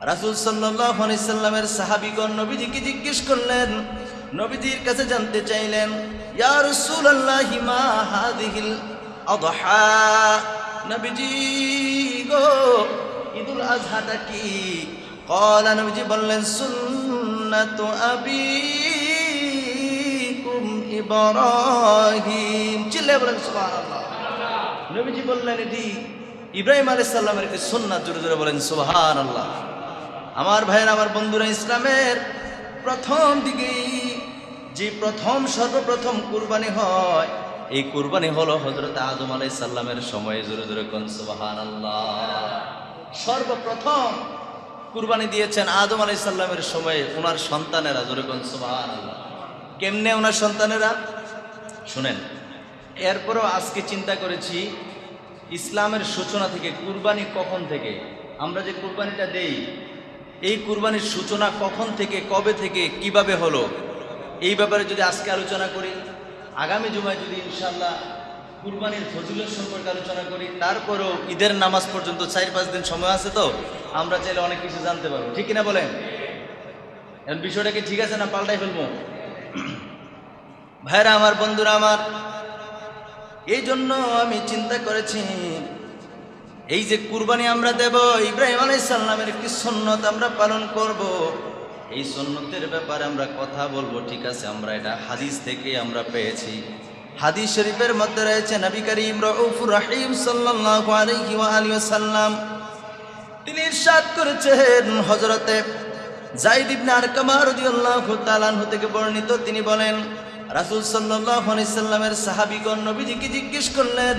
রাসুল সাল্লামের সাহাবিগণ নবীজিকে জিজ্ঞেস করলেন, নবীজির কাছে জানতে চাইলেন গো বললেন ইব্রাহিম। চিল্লে বলেন, সুবহানাল্লাহ। বললেন ইব্রাহিম জোরে জোরে বলেন, সুবহানাল্লাহ। আমার ভাইয়ের, আমার বন্ধুরা ইসলামের প্রথম দিকেই যে প্রথম সর্বপ্রথম কুরবানি হয়, এই কুরবানি হলো হজরত আদম আলাই সাল্লামের সময়ে। জোরে জোরে কোন সুবাহান সর্বপ্রথম কুরবানি দিয়েছেন আদম আলাই সাল্লামের সময়ে ওনার সন্তানেরা। জোরে কোন সুবাহান আল্লাহ কেমনে ওনার সন্তানেরা? শুনেন, এরপরও আজকে চিন্তা করেছি, ইসলামের সূচনা থেকে, কুরবানি কখন থেকে? আমরা যে কুরবানিটা দেই এই কুরবানির সূচনা কখন থেকে, কবে থেকে, কীভাবে হলো? এই ব্যাপারে যদি আজকে আলোচনা করি, আগামী জুমায় যদি ইনশাল্লাহ কুরবানির ফজিলত সম্পর্কে আলোচনা করি, তারপরেও ঈদের নামাজ পর্যন্ত চার পাঁচ দিন সময় আছে তো, আমরা চাইলে অনেক কিছু জানতে পারব। ঠিক কিনা বলেন? এখন বিষয়টা কি ঠিক আছে না পাল্টাই ফেলব? ভাইরা আমার, বন্ধুরা আমার, এই জন্য আমি চিন্তা করেছি এই যে কুরবানি আমরা দেব, ইব্রাহিম আলাইসাল্লামের একটি সন্ন্যত আমরা পালন করব? এই সন্ন্যতের ব্যাপারে আমরা কথা বলব, ঠিক আছে? আমরা এটা হাদিস থেকে আমরা পেয়েছি। হাদিস শরীফের মধ্যে রয়েছে, নবী করিম রউফুর রহিম সাল্লাল্লাহু আলাইহি ওয়া আলিহি ওয়াসাল্লাম, তিনি ইরশাদ করেছেন হযরতে জাইদ ইবনে আরকামা রাদিয়াল্লাহু তাআলা থেকে বর্ণিত। তিনি বলেন, রাসূল সাল্লাল্লাহু আলাইহি সাল্লামের সাহাবীগণ নবীজিকে জিজ্ঞেস করলেন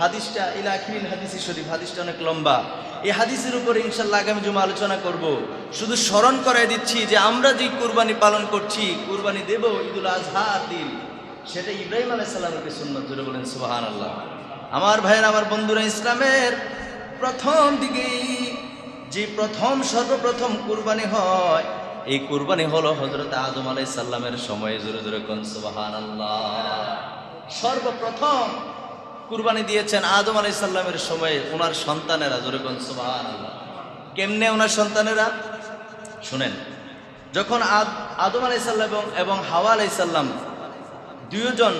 হাদিসটা ইলাখিল হাদিসি শরীফ, হাদিসটা অনেক লম্বা। এই হাদিসের উপরে ইনশাল্লাহ আগামী জুমা আলোচনা করব। শুধু স্মরণ করাই দিচ্ছি যে আমরা যে কুরবানি পালন করছি, কুরবানি দেব ঈদুল আজহার দিন। সেটা ইব্রাহিম আলাইহিস সালামের সুন্নাত, জোরে বলেন সুবহানাল্লাহ। আমার ভাইয়ের, আমার বন্ধুরা ইসলামের প্রথম দিকেই যে প্রথম, সর্বপ্রথম কুরবানি হয়, এই কুরবানি হলো হজরত আদম আলাইহিস সাল্লামের সময়ে। জোরে জোরে কোন সুবহানাল্লাহ। সর্বপ্রথম কুরবানি দিয়েছেন আদম আলাই সাল্লামের সময়ে ওনার সন্তানেরা, জোরে কোন সুবাহ কেমনে ওনার সন্তানেরা? শুনেন, যখন আদ আদম আলাই সাল্লাম এবং হাওয়া আলাই সাল্লাম দুজন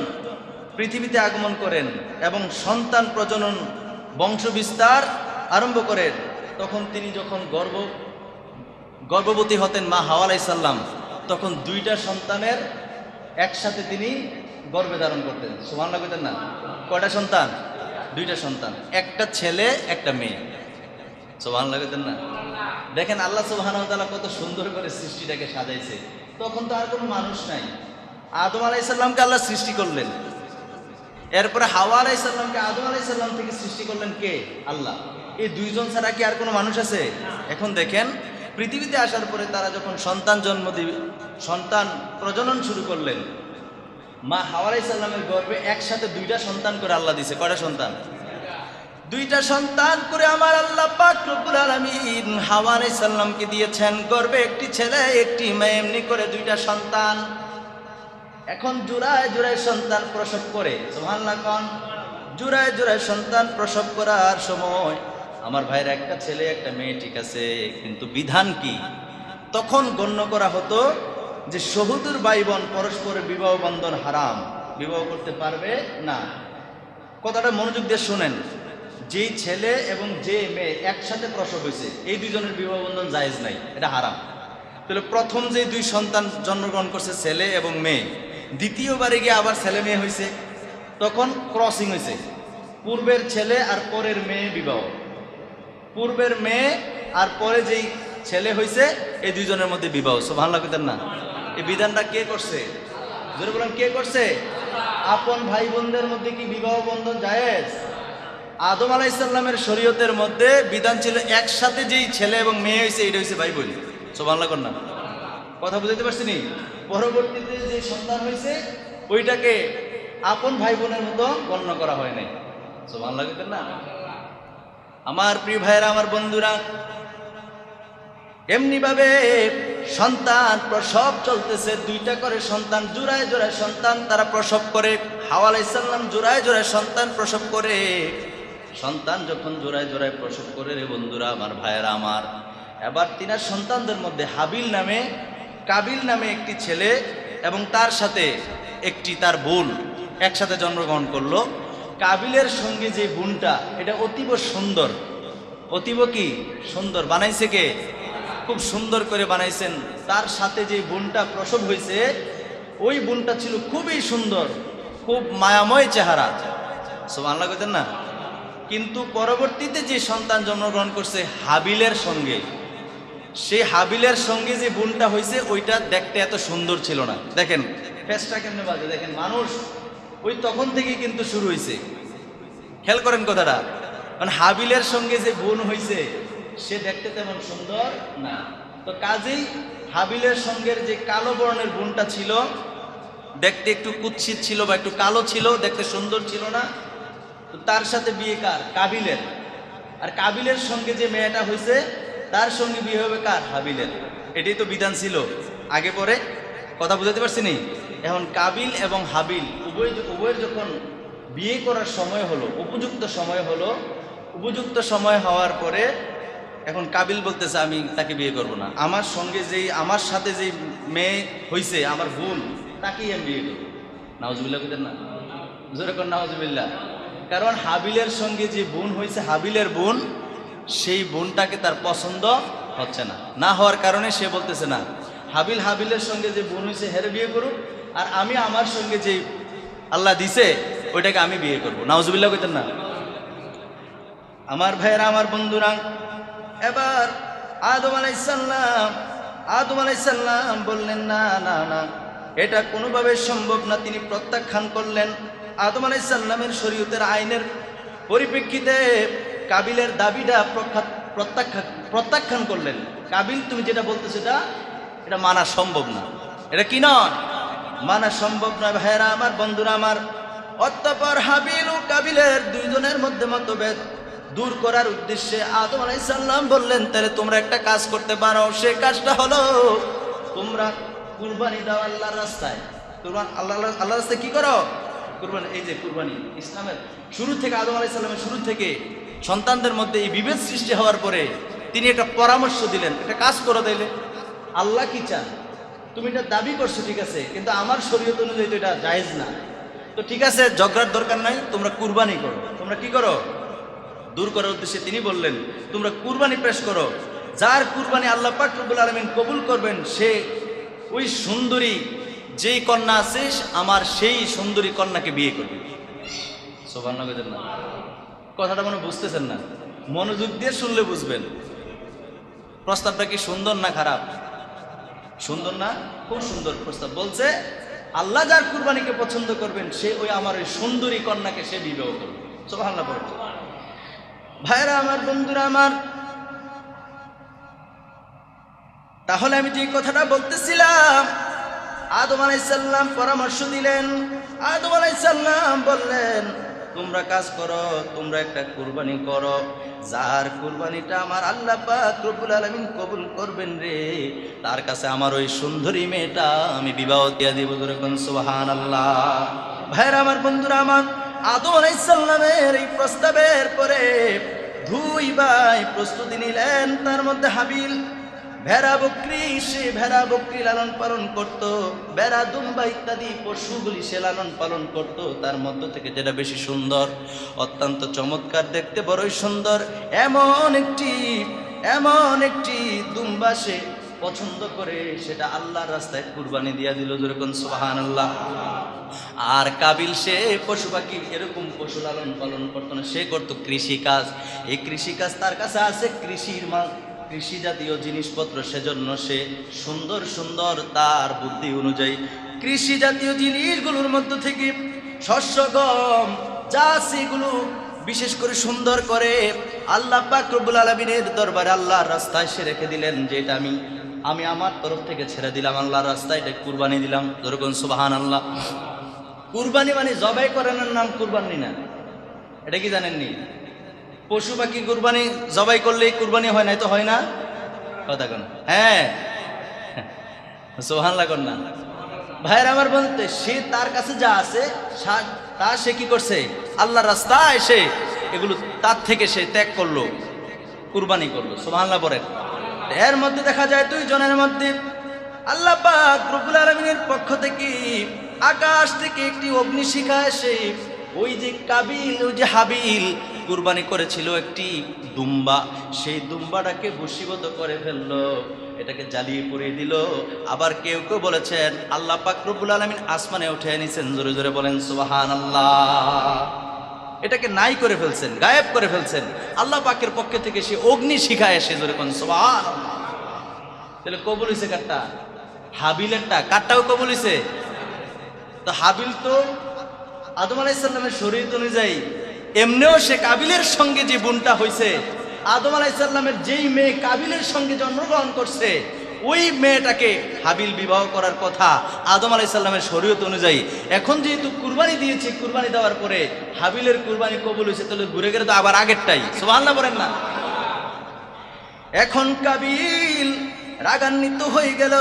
পৃথিবীতে আগমন করেন এবং সন্তান প্রজনন বংশ বিস্তার আরম্ভ করেন, তখন তিনি যখন গর্ব গর্ভবতী হতেন মা হাওয়া আলাই সাল্লাম তখন দুইটা সন্তানের একসাথে তিনি গর্ভে ধারণ করতেন। সুমান লাগতেন না? কয়টা সন্তান? দুইটা সন্তান। একটা ছেলে, একটা মেয়ে। সোহান লাগতেন না? দেখেন আল্লাহ সুবাহান কত সুন্দর করে সৃষ্টিটাকে সাজাইছে। তখন তো আর কোনো মানুষ নাই। আদম আলাইসাল্লামকে আল্লাহ সৃষ্টি করলেন। এরপরে হাওয়া আলাইসাল্লামকে আদম আলাইসাল্লাম থেকে সৃষ্টি করলেন কে? আল্লাহ। এই দুইজন ছাড়া কি আর কোনো মানুষ আছে? এখন দেখেন, পৃথিবীতে আসার পরে তারা যখন সন্তান জন্ম দিবে, সন্তান প্রজনন শুরু করলেন। মা হাওয়ালাই সাল্লামের গর্বে একসাথে দুইটা সন্তান করে আল্লাহ দিছে। কয়টা সন্তান? দুইটা সন্তান করে আমার আল্লাহ পাক রব্বুল আলামিন হাওয়া সালামকে দিয়েছেন। গর্বে একটি ছেলে, একটি মেয়ে, এমনি করে দুইটা সন্তান। এখন জোড়ায় জোড়ায় সন্তান প্রসব করে। সুবহানাল্লাহ কোন। জোড়ায় জোড়ায় সন্তান প্রসব করার সময় আমার ভাইয়ের একটা ছেলে, একটা মেয়ে ঠিক আছে, কিন্তু বিধান কি? তখন গণ্য করা হতো যে সহুদুর ভাই বোন পরস্পরের বিবাহ বন্ধন হারাম, বিবাহ করতে পারবে না। কথাটা মনোযোগ দিয়ে শোনেন। যেই ছেলে এবং যে মেয়ে একসাথে প্রসব হয়েছে, এই দুজনের বিবাহ বন্ধন জায়েজ নাই, এটা হারাম। তাহলে প্রথম যে দুই সন্তান জন্মগ্রহণ করছে, ছেলে এবং মেয়ে, দ্বিতীয়বারে গিয়ে আবার ছেলে মেয়ে হয়েছে, তখন ক্রসিং হয়েছে। পূর্বের ছেলে আর পরের মেয়ে বিবাহ। পূর্বের মেয়ে আর পরে যেই ছেলে হয়েছে, এই দুজনের মধ্যে বিবাহ। সো ভালো লাগতেন না? এই বিধানটা কে করছে? জোরে বলেন কে করছে? আপন ভাই বোনদের মধ্যে কি বিবাহ বন্ধন জায়েজ? আদম আলাহ ইসলামের শরীয়তের মধ্যে বিধান ছিল একসাথে যেই ছেলে এবং মেয়ে হয়েছে এটা হয়েছে ভাই বোন। সোমান লাগুন না। কথা বুঝাইতে পারছি নি? পরবর্তীতে যে সন্তান হয়েছে ওইটাকে আপন ভাই বোনের মতো গণ্য করা হয় নাই। সমান লাগে না? আমার প্রিয় ভাইয়েরা আমার বন্ধুরা এমনি ভাবে সন্তান প্রসব চলতেছে, দুইটা করে সন্তান, জোড়ায় জোড়ায় সন্তান, তারা প্রসব করে। হাওয়া আলাইসাল্লাম জোড়ায় জোড়ায় সন্তান প্রসব করে। সন্তান যখন জোড়ায় জোড়ায় প্রসব করে, রে বন্ধুরা, আমার ভাইয়েরা আমার। এবার তিনার সন্তানদের মধ্যে হাবিল নামে, কাবিল নামে একটি ছেলে এবং তার সাথে একটি তার বোন একসাথে জন্মগ্রহণ করল। কাবিলের সঙ্গে যে বোনটা, এটা অতীব সুন্দর। অতীব কি? সুন্দর। বানাইছে কে? খুব সুন্দর করে বানাইছেন। তার সাথে যে বোনটা প্রসব হয়েছে, ওই বোনটা ছিল খুবই সুন্দর, খুব মায়াময় চেহারা। সব আল্লাহ কইতেন না? কিন্তু পরবর্তীতে যে সন্তান জন্মগ্রহণ করছে হাবিলের সঙ্গে, সেই হাবিলের সঙ্গে যে বোনটা হয়েছে, ওইটা দেখতে এত সুন্দর ছিল না। দেখেন, ফেসটা কেমনে বাজে? দেখেন, মানুষ ওই তখন থেকেই কিন্তু শুরু হয়েছে। খেয়াল করেন কথাটা মানে হাবিলের সঙ্গে যে বোন হয়েছে সে দেখতে তেমন সুন্দর না। তো কাজেই হাবিলের সঙ্গে যে কালো বর্ণের বোনটা ছিল, দেখতে একটু কুৎসিত ছিল বা একটু কালো ছিল, দেখতে সুন্দর ছিল না। তো তার সাথে বিয়ে কার? কাবিলের। আর কাবিলের সঙ্গে যে মেয়েটা হয়েছে তার সঙ্গে বিয়ে হবে কার? হাবিলের। এটাই তো বিধান ছিল। আগে পরে কথা বুঝাতে পারছি নি? এখন কাবিল এবং হাবিল উভয় উভয়ের যখন বিয়ে করার সময় হলো, উপযুক্ত সময় হলো, উপযুক্ত সময় হওয়ার পরে এখন কাবিল বলতেছে, আমি তাকে বিয়ে করব না। আমার সঙ্গে যেই, আমার সাথে যেই মেয়ে হইছে, আমার বোন, তাকেই আমি বিয়ে করব। নাওজবিল্লা বুঝলেন না? যেরকম নাওজবিল্লা কারণ হাবিলের সঙ্গে যে বোন হয়েছে হাবিলের বোন, সেই বোনটাকে তার পছন্দ হচ্ছে না। না হওয়ার কারণে সে বলতেছে না, হাবিল হাবিলের সঙ্গে যে বোন হয়েছে হেরে বিয়ে করুক, আর আমি আমার সঙ্গে যে আল্লাহ দিছে, ওইটাকে আমি বিয়ে করব। নাওজবিল্লা কইতেন না? আমার ভাইয়েরা, আমার বন্ধুরা এবার আদম আলাইসাল্লাম আদম আলাইসাল্লাম বললেন, না না না, এটা কোনোভাবে সম্ভব না। তিনি প্রত্যাখ্যান করলেন আদম আলাইসাল্লামের শরীয়তের আইনের পরিপ্রেক্ষিতে কাবিলের দাবিটা প্রত্যাখ্যান প্রত্যাখ্যান করলেন। কাবিল, তুমি যেটা বলতেছো এটা এটা মানা সম্ভব না। এটা কি নয়? মানা সম্ভব নয়, ভাইয়েরা, আমার বন্ধুরা, আমার অতঃপর হাবিল ও কাবিলের দুইজনের মধ্যে মতভেদ। দূর করার উদ্দেশ্যে আদম আলাইসাল্লাম বললেন, তাহলে তোমরা একটা কাজ করতে পারো, সে কাজটা হলো তোমরা কুরবানি দাও আল্লাহর রাস্তায়। কুরবান আল্লাহ আল্লাহ রাস্তায় কি করো? কুরবানি, এই যে কুরবানি, ইসলামের শুরু থেকে, আদম আলাইসাল্লামের শুরু থেকে সন্তানদের মধ্যে এই বিভেদ সৃষ্টি হওয়ার পরে তিনি একটা পরামর্শ দিলেন, একটা কাজ করে দিলে আল্লাহ কি চান? তুমি এটা দাবি করছ, ঠিক আছে, কিন্তু আমার শরীয়ত অনুযায়ী তো এটা জায়েজ না। তো ঠিক আছে, ঝগড়ার দরকার নাই, তোমরা কুরবানি করো। তোমরা কি করো? দূর করার উদ্দেশ্যে তিনি বললেন, তোমরা কুরবানি পেশ করো। যার কুরবানি আল্লাহ পাক রব্বুল আলমিন কবুল করবেন, সে ওই সুন্দরী যেই কন্যা আছে, আমার সেই সুন্দরী কন্যাকে বিয়ে করবে। কথাটা মনে বুঝতেছেন না। মনোযোগ দিয়ে শুনলে বুঝবেন। প্রস্তাবটা কি সুন্দর না খারাপ? সুন্দর না? খুব সুন্দর প্রস্তাব। বলছে, আল্লাহ যার কুরবানিকে পছন্দ করবেন, সে ওই আমার ওই সুন্দরী কন্যাকে সে বিবাহ করবে। সোভান্ন ভাইরা আমার, বন্ধুরা আমার, তাহলে আমি যে কথাটা বলতেছিলাম, আদম আলাইসাল্লাম পরামর্শ দিলেন। আদম আলাইসাল্লাম বললেন, তোমরা কাজ করো, তোমরা একটা কুরবানি করো। যার কুরবানিটা আমার আল্লাহ পাক রব্বুল আলামিন কবুল করবেন রে, তার কাছে আমার ওই সুন্দরী মেয়েটা আমি বিবাহ দিয়া দিব আল্লাহ ভাইরা আমার, বন্ধুরা আমার আদম আলাইসাল্লামের এই প্রস্তাবের পরে দুই ভাই প্রস্তুতি নিলেন। তার মধ্যে হাবিল ভেড়া বকরি, সে ভেড়া বকরি লালন পালন করত। বেড়া দুম্বা ইত্যাদি পশুগুলি সে লালন পালন করত। তার মধ্য থেকে যেটা বেশি সুন্দর, অত্যন্ত চমৎকার, দেখতে বড়ই সুন্দর, এমন একটি এমন একটি দুম্বা সে পছন্দ করে, সেটা আল্লাহর রাস্তায় কুরবানি দিয়া দিল যেরকম সোহান আল্লাহ আর কাবিল সে পশু পাখি এরকম পশু লালন পালন করতো না, সে করতো কৃষিকাজ। এই কৃষিকাজ তার কাছে আছে, কৃষির কৃষি জাতীয় জিনিসপত্র, সেজন্য সে সুন্দর সুন্দর তার বুদ্ধি অনুযায়ী কৃষি জাতীয় জিনিসগুলোর মধ্য থেকে শস্য, গম, যা সেগুলো বিশেষ করে সুন্দর করে আল্লাহ পাক আলমিনের দরবারে আল্লাহর রাস্তায় সে রেখে দিলেন, যেটা আমি আমি আমার তরফ থেকে ছেড়ে দিলাম আল্লাহর রাস্তায়, এটা কুরবানি দিলাম। যেরকম সুবাহান আল্লাহ কুরবানি মানে জবাই করানোর নাম কুরবানি না। এটা কি জানেননি? পশু পাখি কুরবানি, জবাই করলেই কুরবানি হয়, নাই তো হয় না? কথা কোন। হ্যাঁ। সোহান লাগুন না। ভাইয়ের আমার বলতে সে তার কাছে যা আছে তা সে কি করছে? আল্লাহ রাস্তা এসে এগুলো তার থেকে সে ত্যাগ করল, কুরবানি করল। সোহান্লা পরেন এর মধ্যে দেখা যায় দুই জনের মধ্যে আল্লাহ পাক রব্বুল আলমিনের পক্ষ থেকে আকাশ থেকে একটি অগ্নিশিখা এসে ওই যে কাবিল, ওই যে হাবিল কুরবানি করেছিল একটি দুম্বা। সেই দুম্বাটাকে ভূষীভূত করে ফেলল, এটাকে জ্বালিয়ে পুড়িয়ে দিল। আবার কেউ কেউ বলেছেন, আল্লাহ পাক রব্বুল আলমিন আসমানে উঠে নিছেন জোরে জোরে বলেন সুবাহান আল্লাহ এটাকে নাই করে ফেলছেন, গায়েব করে ফেলছেন। আল্লাহ পাকের পক্ষে থেকে সে অগ্নি শিখায় এসে জোরে কোন সুবাহান তাহলে কবুল হয়েছে কারটা? হাবিলেরটা, কারটাও কবুল হয়েছে তো হাবিল তো আদম আলাইসাল্লামের শরীর অনুযায়ী এমনিও সে কাবিলের সঙ্গে যে বোনটা হয়েছে আদম আলাইসাল্লামের যেই মেয়ে কাবিলের সঙ্গে জন্মগ্রহণ করছে ওই মেয়েটাকে হাবিল বিবাহ করার কথা আদম আলাইসাল্লামের শরীয়ত অনুযায়ী এখন যেহেতু কুরবানি দিয়েছে, কুরবানি দেওয়ার পরে হাবিলের কুরবানি কবুল হয়েছে, তাহলে ঘুরে গেলে তো আবার আগেরটাই। সোভান্না বলেন না। এখন কাবিল রাগান্বিত হয়ে গেল,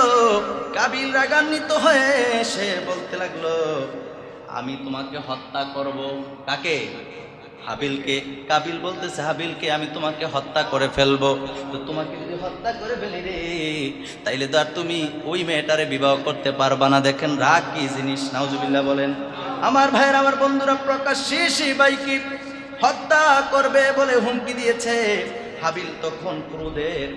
কাবিল রাগান্বিত হয়ে সে বলতে লাগল, আমি তোমাকে হত্যা করব। কাকে? হাবিলকে, কাবিল বলতেছে, হাবিলকে, আমি তোমাকে হত্যা করে ফেলব। তো তোমাকে যদি হত্যা করে ফেলি রে, তাইলে তো আর তুমি ওই মেয়েটারে বিবাহ করতে পারবা না। দেখেন রাগ কি জিনিস নাউজুবিল্লা বলেন। আমার ভাইয়ের, আমার বন্ধুরা প্রকাশ শেষই বাইকে হত্যা করবে বলে হুমকি দিয়েছে। হাবিল তখন ক্রোধের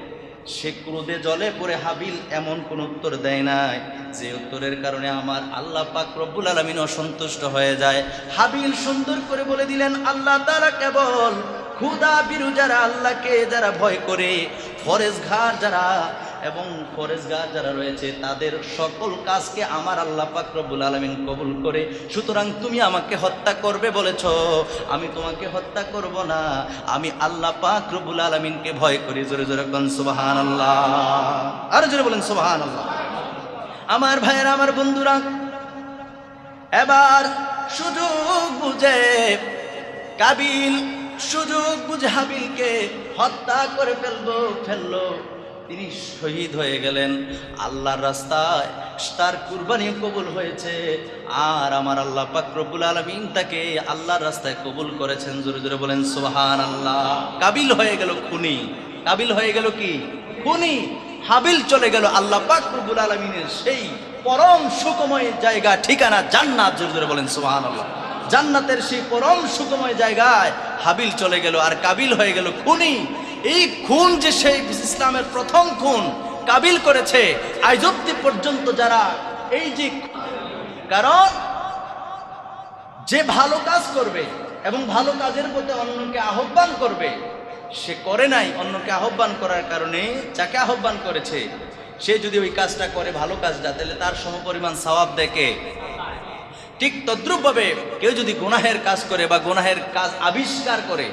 সে ক্রোধে জলে পরে হাবিল এমন কোন উত্তর দেয় নাই। যে উত্তরের কারণে আমার আল্লাহ পাক রব্বুল আলমিন অসন্তুষ্ট হয়ে যায়। হাবিল সুন্দর করে বলে দিলেন, আল্লাহ তারা কেবল ক্ষুদা বিরু যারা আল্লাহকে যারা ভয় করে ফরেজ ঘাট যারা এবং ফরেজগার যারা রয়েছে, তাদের সকল কাজকে আমার আল্লাহ পাক রব্বুল আলমিন কবুল করে। সুতরাং তুমি আমাকে হত্যা করবে বলেছ। আমি তোমাকে হত্যা করব না। আমি আল্লাহ পাক রব্বুল আলমিনকে ভয় করি। জোরে জোরে বলেন সুবাহান আল্লাহ আরও জোরে বলেন সুবাহান আল্লাহ আমার ভাইয়েরা, আমার বন্ধুরা, এবার সুযোগ বুঝে কাবিল, সুযোগ বুঝে হাবিলকে হত্যা করে ফেলব, ফেলল। তিনি শহীদ হয়ে গেলেন। আল্লাহর রাস্তায় তার কুরবানি কবুল হয়েছে। আর আমার আল্লাহ পাক রব্বুল আলমিন তাকে আল্লাহর রাস্তায় কবুল করেছেন। জোরে জোরে বলেন সোহান আল্লাহ কাবিল হয়ে গেল খুনি। কাবিল হয়ে গেল কি? খুনি। হাবিল চলে গেল আল্লাহ পাক রব্বুল আলমিনের সেই পরম সুখময় জায়গা, ঠিকানা জান্নাত। জোরে জোরে বলেন সোহান আল্লাহ জান্নাতের সেই পরম সুখময় জায়গায় হাবিল চলে গেল। আর কাবিল হয়ে গেল খুনি। এই খুন যে সেই ইসলামের প্রথম খুন কাবিল করেছে, আজ পর্যন্ত যারা এই যে কারণ যে ভালো কাজ করবে এবং ভালো কাজের প্রতি অন্যকে আহ্বান করবে, সে করে নাই অন্যকে আহ্বান করার কারণে যাকে আহ্বান করেছে, সে যদি ওই কাজটা করে, ভালো কাজটা তাহলে তার সমপরিমাণ সওয়াব দেখে ঠিক তদ্রুপভাবে কেউ যদি গুনাহের কাজ করে বা গুনাহের কাজ আবিষ্কার করে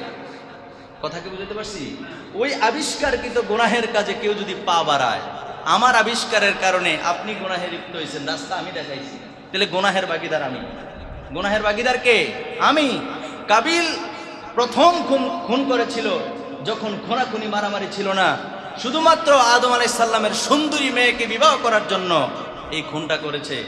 কথা কি বুঝতে পারছি? ওই আবিষ্কারকৃত গোনাহের কাজে কেউ যদি পা বাড়ায়, আমার আবিষ্কারের কারণে আপনি গুনাহে লিপ্ত হয়েছেন, রাস্তা আমি দেখাইছি। তাহলে গোনাহের বাগিদার আমি। গোনাহের বাগিদার কে? আমি। কাবিল প্রথম খুন খুন করেছিল যখন খুনাখুনি মারামারি ছিল না। শুধুমাত্র আদম আলাইসাল্লামের সুন্দরী মেয়েকে বিবাহ করার জন্য এই খুনটা করেছে।